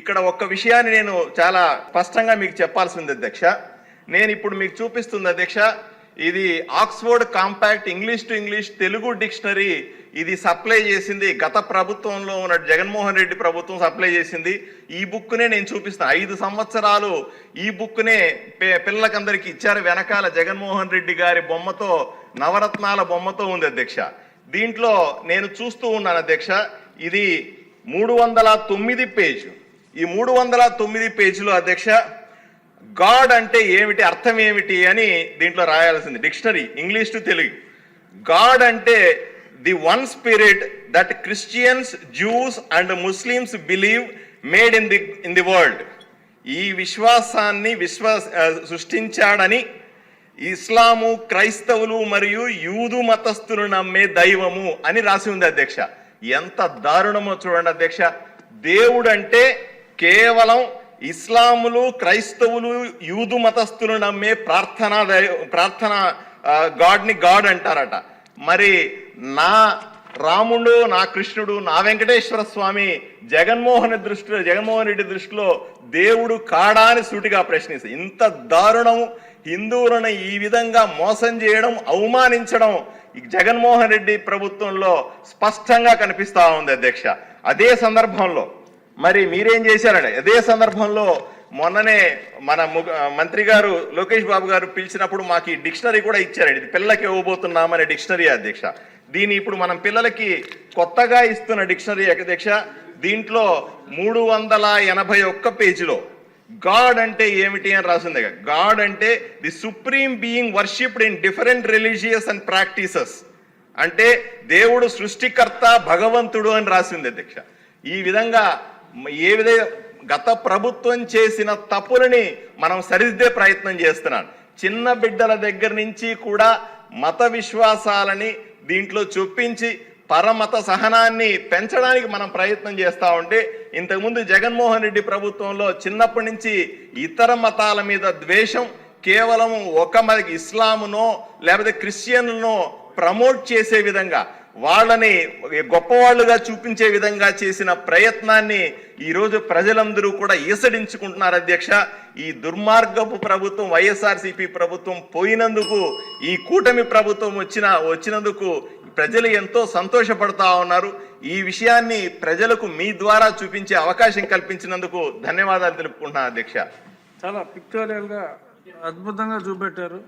ఇక్కడ ఒక్క విషయాన్ని నేను చాలా స్పష్టంగా మీకు చెప్పాల్సింది అధ్యక్ష. నేను ఇప్పుడు మీకు చూపిస్తుంది అధ్యక్ష ఇది Oxford compact English to English Telugu dictionary. ఇది సప్లై చేసింది గత ప్రభుత్వంలో ఉన్న జగన్మోహన్ రెడ్డి ప్రభుత్వం సప్లై చేసింది. ఈ బుక్నే నేను చూపిస్తాను ఐదు సంవత్సరాలు ఈ బుక్నే పే పిల్లలకందరికి ఇచ్చారు. వెనకాల జగన్మోహన్ రెడ్డి గారి బొమ్మతో నవరత్నాల బొమ్మతో ఉంది అధ్యక్ష. దీంట్లో నేను చూస్తూ ఉన్నాను అధ్యక్ష. ఇది మూడు వందల తొమ్మిది పేజ్. ఈ మూడు వందల తొమ్మిది పేజీలు అధ్యక్ష గాడ్ అంటే ఏమిటి అర్థం ఏమిటి అని దీంట్లో రాయాల్సింది. Dictionary English to Telugu. God అంటే the one spirit that Christians Jews and Muslims believe made in the in the world. ఈ విశ్వాసాన్ని విశ్వాస సృష్టించాడని ఇస్లాము క్రైస్తవులు మరియు యూదు మతస్థులు నమ్మే దైవము అని రాసి ఉంది అధ్యక్ష. ఎంత దారుణమో చూడండి అధ్యక్ష. దేవుడు అంటే కేవలం ఇస్లాములు క్రైస్తవులు యూదు మతస్థులు నమ్మే ప్రార్థనా ప్రార్థన గాడ్ని గాడ్ అంటారట. మరి నా రాముడు నా కృష్ణుడు నా వెంకటేశ్వర స్వామి జగన్మోహన్ దృష్టిలో జగన్మోహన్ రెడ్డి దృష్టిలో దేవుడు కాడా అని సూటిగా ప్రశ్నిస్తారు ఇంత దారుణం హిందువులను ఈ విధంగా మోసం చేయడం అవమానించడం జగన్మోహన్ రెడ్డి ప్రభుత్వంలో స్పష్టంగా కనిపిస్తా ఉంది అధ్యక్ష. అదే సందర్భంలో మరి మీరేం చేశారండి? అదే సందర్భంలో మొన్ననే మన మంత్రి గారు లోకేష్ బాబు గారు పిలిచినప్పుడు మాకు ఈ డిక్షనరీ కూడా ఇచ్చారండి. ఇది పిల్లలకి ఇవ్వబోతున్నామనే డిక్షనరీ అధ్యక్ష. దీని ఇప్పుడు మనం పిల్లలకి కొత్తగా ఇస్తున్న డిక్షనరీ అధ్యక్ష దీంట్లో మూడు వందల ఎనభై ఒక్క పేజీలో గాడ్ అంటే ఏమిటి అని రాసింది. గాడ్ అంటే the supreme being worshipped in different religious and practices. అంటే దేవుడు సృష్టికర్త భగవంతుడు అని రాసింది అధ్యక్ష. ఈ విధంగా ఏ విధంగా గత ప్రభుత్వం చేసిన తప్పులని మనం సరిదిద్దే ప్రయత్నం చేస్తున్నాం చిన్న బిడ్డల దగ్గర నుంచి కూడా మత విశ్వాసాలని దీంట్లో చొప్పించి పరమత సహనాన్ని పెంచడానికి మనం ప్రయత్నం చేస్తూ ఉంటే ఇంతకుముందు జగన్మోహన్ రెడ్డి ప్రభుత్వంలో చిన్నప్పటి నుంచి ఇతర మతాల మీద ద్వేషం కేవలం ఒక మనకి ఇస్లామునో లేకపోతే క్రిస్టియన్లనో ప్రమోట్ చేసే విధంగా వాళ్ళని గొప్పవాళ్ళుగా చూపించే విధంగా చేసిన ప్రయత్నాన్ని ఈరోజు ప్రజలందరూ కూడా ఈసడించుకుంటున్నారు అధ్యక్ష. ఈ దుర్మార్గపు ప్రభుత్వం వైఎస్ఆర్సీపీ ప్రభుత్వం పోయినందుకు ఈ కూటమి ప్రభుత్వం వచ్చిన వచ్చినందుకు ప్రజలు ఎంతో సంతోషపడతా ఉన్నారు. ఈ విషయాన్ని ప్రజలకు మీ ద్వారా చూపించే అవకాశం కల్పించినందుకు ధన్యవాదాలు తెలుపుకుంటున్నాను అధ్యక్ష. చాలా పిక్టోరియల్గా అద్భుతంగా చూపెట్టారు.